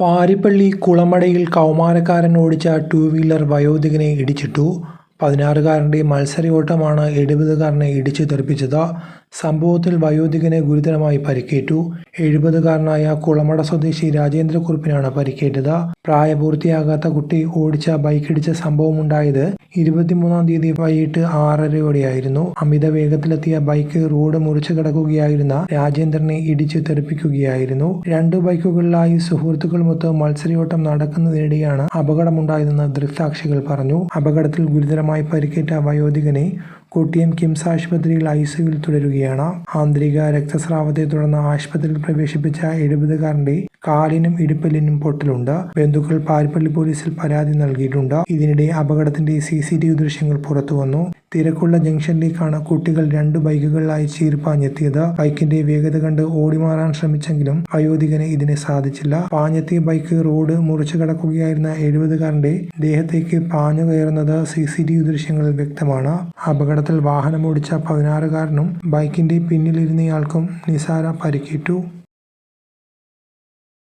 പാരിപ്പള്ളി കുളമടയിൽ കൗമാരക്കാരൻ ഓടിച്ച two wheeler വയോധികനെ ഇടിച്ചിട്ടു. പതിനാറുകാരന്റെ മത്സരയോട്ടമാണ് എഴുപതുകാരനെ ഇടിച്ചു തെറിപ്പിച്ചത്. സംഭവത്തിൽ വയോധികന് ഗുരുതരമായി പരിക്കേറ്റു. എഴുപതുകാരനായ കുളമട സ്വദേശി രാജേന്ദ്രക്കുറിപ്പിനാണ് പരിക്കേറ്റത്. പ്രായപൂർത്തിയാകാത്ത കുട്ടി ഓടിച്ച ബൈക്കിടിച്ച സംഭവമുണ്ടായത് ഇരുപത്തിമൂന്നാം തീയതി വൈകിട്ട് ആറരയോടെയായിരുന്നു. അമിത വേഗത്തിലെത്തിയ ബൈക്ക് റോഡ് മുറിച്ചു കിടക്കുകയായിരുന്ന രാജേന്ദ്രനെ ഇടിച്ചു തെറിപ്പിക്കുകയായിരുന്നു. രണ്ടു ബൈക്കുകളിലായി സുഹൃത്തുക്കളുമൊത്ത് മത്സരയോട്ടം നടക്കുന്നതിനിടെയാണ് അപകടമുണ്ടായതെന്ന് ദൃക്സാക്ഷികൾ പറഞ്ഞു. അപകടത്തിൽ ഗുരുതരമായി പരിക്കേറ്റ വയോധികനെ കൊട്ടിയം കിംസ് ആശുപത്രിയിൽ ഐസിയുവിൽ തുടരുകയാണ്. ആന്തരിക രക്തസ്രാവത്തെ തുടർന്ന് ആശുപത്രിയിൽ പ്രവേശിപ്പിച്ച എഴുപതുകാരന്റെ കാലിനും ഇടുപ്പലിനും പൊട്ടലുണ്ട്. ബന്ധുക്കൾ പാരിപ്പള്ളി പോലീസിൽ പരാതി നൽകിയിട്ടുണ്ട്. ഇതിനിടെ അപകടത്തിന്റെ സി സി ടി വി ദൃശ്യങ്ങൾ പുറത്തുവന്നു. തിരക്കുള്ള ജംഗ്ഷനിലേക്കാണ് കുട്ടികൾ രണ്ട് ബൈക്കുകളിലായി ചീർപ്പാഞ്ഞെത്തിയത് ബൈക്കിന്റെ വേഗത കണ്ട് ഓടിമാറാൻ ശ്രമിച്ചെങ്കിലും അയോധികന് ഇതിന് സാധിച്ചില്ല. പാഞ്ഞെത്തിയ ബൈക്ക് റോഡ് മുറിച്ചു കടക്കുകയായിരുന്ന എഴുപതുകാരന്റെ ദേഹത്തേക്ക് പാഞ്ഞു കയറുന്നത് സി സി ടി വി ദൃശ്യങ്ങളിൽ വ്യക്തമാണ്. അപകടത്തിൽ വാഹനമോടിച്ച പതിനാറുകാരനും ബൈക്കിന്റെ പിന്നിലിരുന്നയാൾക്കും നിസാര പരിക്കേറ്റു.